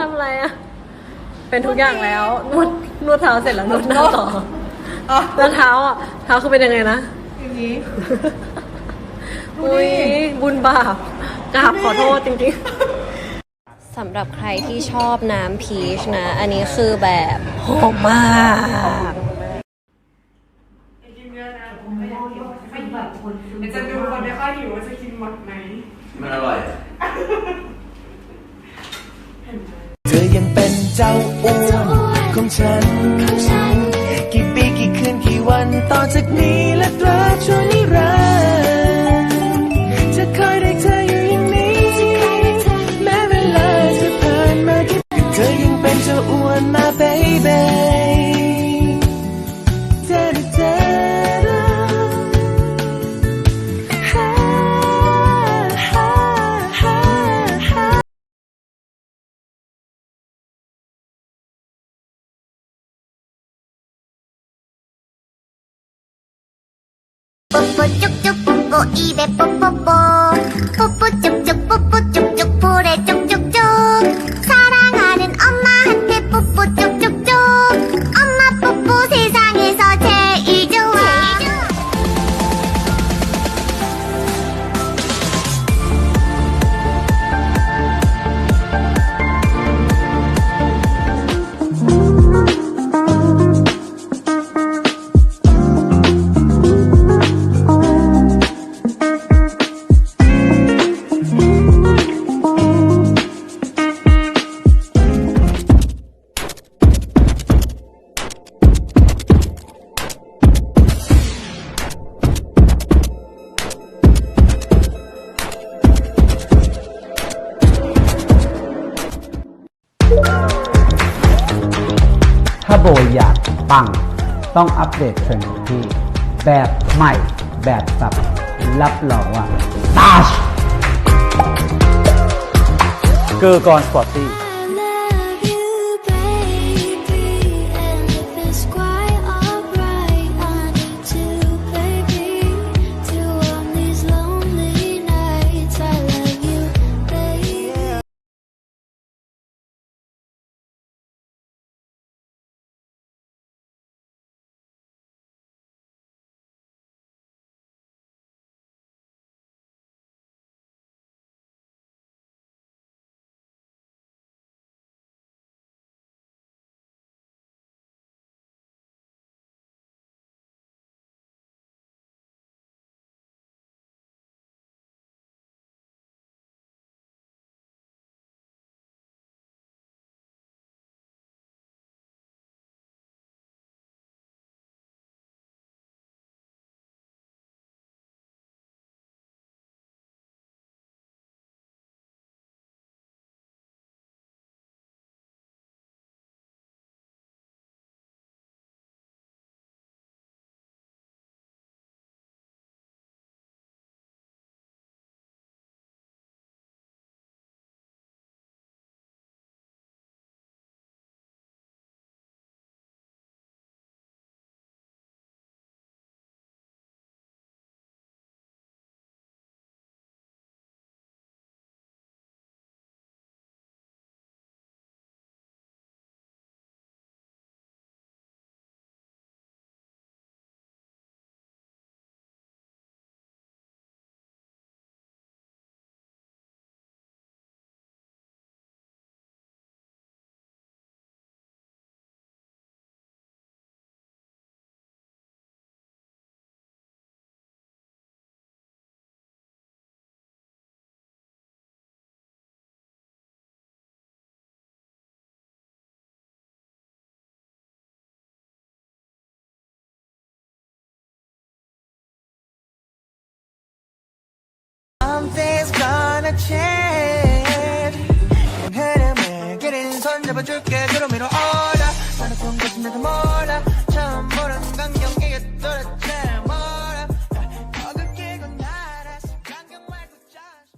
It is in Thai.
ทำอะไรอะเป็นทุกอย่างแล้วนวดนวดเท้าเสร็จแล้วนวดหน้าต่ออ๋อแล้วเท้าอะเท้าคือเป็นยังไงนะอย่างนี้อุ้ยบุญบาปกราบขอโทษจริงๆสำหรับใครที่ชอบน้ำพีชนะ อันนี้คือแบบหอมมากกินเยอะนะผมไม่อยากกินไม่แบบคนเดี๋ยวจะดูคนไม่ค่อยหิวว่าจะกินหมดไหมมันอร่อยเธอยังเป็นเจ้าอ้วนของฉัน กี่ปีกี่คืนกี่วันต่อจากนี้และตราบชั่วนิ 波波啾啾波波一百波波波波波啾 โบยอยากปัง ต้องอัปเดตเทรนด์ที่ แบบใหม่แบบสับ รับรองว่าตาชเกอร์กอนสปอร์ตี้ gonna change 흐름을 길은 손잡아줄게 그럼 위로 올라. 나는 꿈 같은 몰